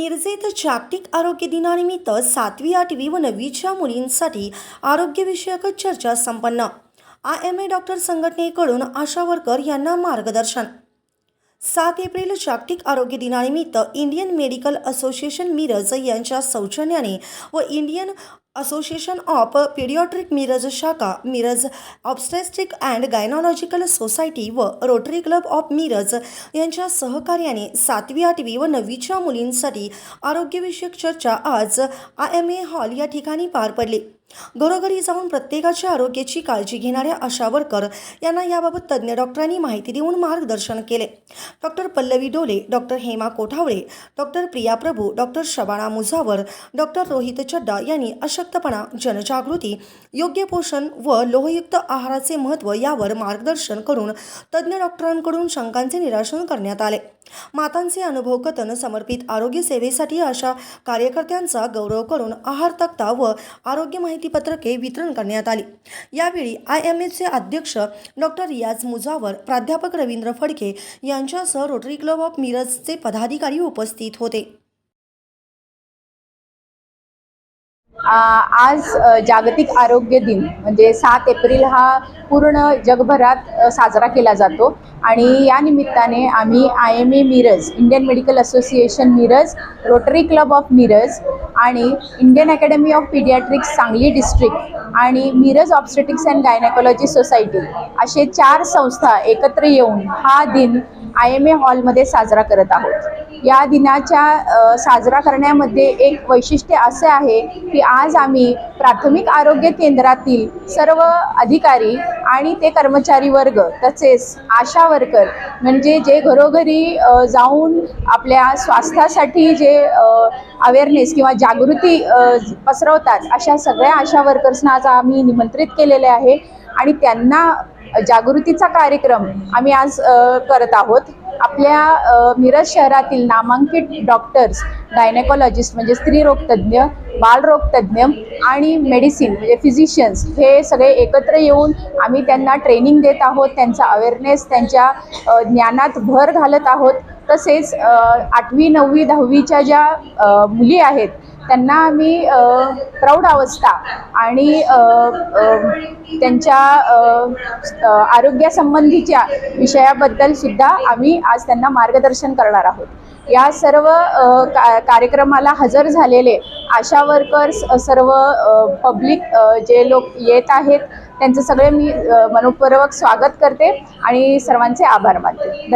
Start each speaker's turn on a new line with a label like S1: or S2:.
S1: मिरजेत जागतिक आरोग्य दिनानिमित्त सातवी आठवी व नववीच्या मुलींसाठी आरोग्यविषयक चर्चा संपन्न. आय एम ए डॉक्टर संघटनेकडून आशा वर्कर यांना मार्गदर्शन. सात एप्रिल जागतिक आरोग्य दिनानिमित्त इंडियन मेडिकल असोसिएशन मिरज यांच्या सौजन्याने व Indian Association of paediatric Miraj शाखा Miraj obstetric and gynaecological society व रोटरी क्लब ऑफ मिरज यांच्या सहकार्याने सातवी आठवी व नववीच्या मुलींसाठी आरोग्यविषयक चर्चा आज आय एम ए हॉल या ठिकाणी पार पडली. घरोघरी जाऊन प्रत्येकाच्या आरोग्याची काळजी घेणाऱ्या आशा वर्कर यांना याबाबत तज्ज्ञ डॉक्टरांनी माहिती देऊन मार्गदर्शन केले. Doctor Pallavi Dole doctor Hema Kothavale doctor Priya Prabhu doctor Shabana Mujawar doctor Rohit Chadda यांनी अशक्तपणा जनजागृती योग्य पोषण व लोहयुक्त आहाराचे महत्त्व यावर मार्गदर्शन करून तज्ज्ञ डॉक्टरांकडून शंकांचे निराशन करण्यात आले. मातांचे अनुभव कथन समर्पित आरोग्य सेवेसाठी अशा कार्यकर्त्यांचा गौरव करून आहार तक्ता व आरोग्य माहिती पत्रके वितरण करण्यात आली. यावेळी आय एम एचे अध्यक्ष डॉक्टर रियाज मुजावर प्राध्यापक रवींद्र फडके यांच्यासह रोटरी क्लब ऑफ मिरजचे पदाधिकारी उपस्थित होते.
S2: आज जागतिक आरोग्य दिन म्हणजे सात एप्रिल हा पूर्ण जगभरात साजरा केला जातो. आणि या निमित्ताने आम्ही I M A Miraj Indian Medical Association Miraj Rotary Club of Miraj आणि Indian Academy of paediatrics Sangli district आणि Miraj obstetrics and gynaecology society असे चार संस्था एकत्र येऊन हा दिन आय एम ए हॉलमध्ये साजरा करत आहोत. या दिनाच्या साजरा करण्यामध्ये एक वैशिष्ट्य असे आहे की आज आम्ही प्राथमिक आरोग्य केंद्रातील सर्व अधिकारी आणि ते कर्मचारी वर्ग तसेच आशा वर्कर म्हणजे जे घरोघरी जाऊन आपल्या स्वास्थ्यासाठी जे अवेअरनेस किंवा जागृती पसरवतात अशा सगळ्या आशा वर्कर्सना आज आम्ही निमंत्रित केलेले आहे. आणि त्यांना जागृतीचा कार्यक्रम आम्ही आज करत आहोत. आपल्या मिरज शहरातील नामांकित डॉक्टर्स गायनेकॉलॉजिस्ट म्हणजे स्त्रीरोगतज्ञ बालरोगतज्ञ आणि मेडिसिन म्हणजे फिजिशियन्स हे सगळे एकत्र येऊन आम्ही त्यांना ट्रेनिंग देत आहोत त्यांचा अवेअरनेस त्यांच्या ज्ञानात भर घालत आहोत. तसेच आठवी नववी दहावीच्या ज्या मुली आहेत त्यांना आम्ही प्रौढ अवस्था आणि त्यांच्या आरोग्यासंबंधीच्या विषयाबद्दल सुद्धा आम्ही आज त्यांना मार्गदर्शन करणार आहोत. या सर्व का कार्यक्रमाला हजर झालेले आशा वर्कर्स सर्व पब्लिक जे लोक येत आहेत त्यांचं सगळे मी मनपूर्वक स्वागत करते आणि सर्वांचे आभार मानते.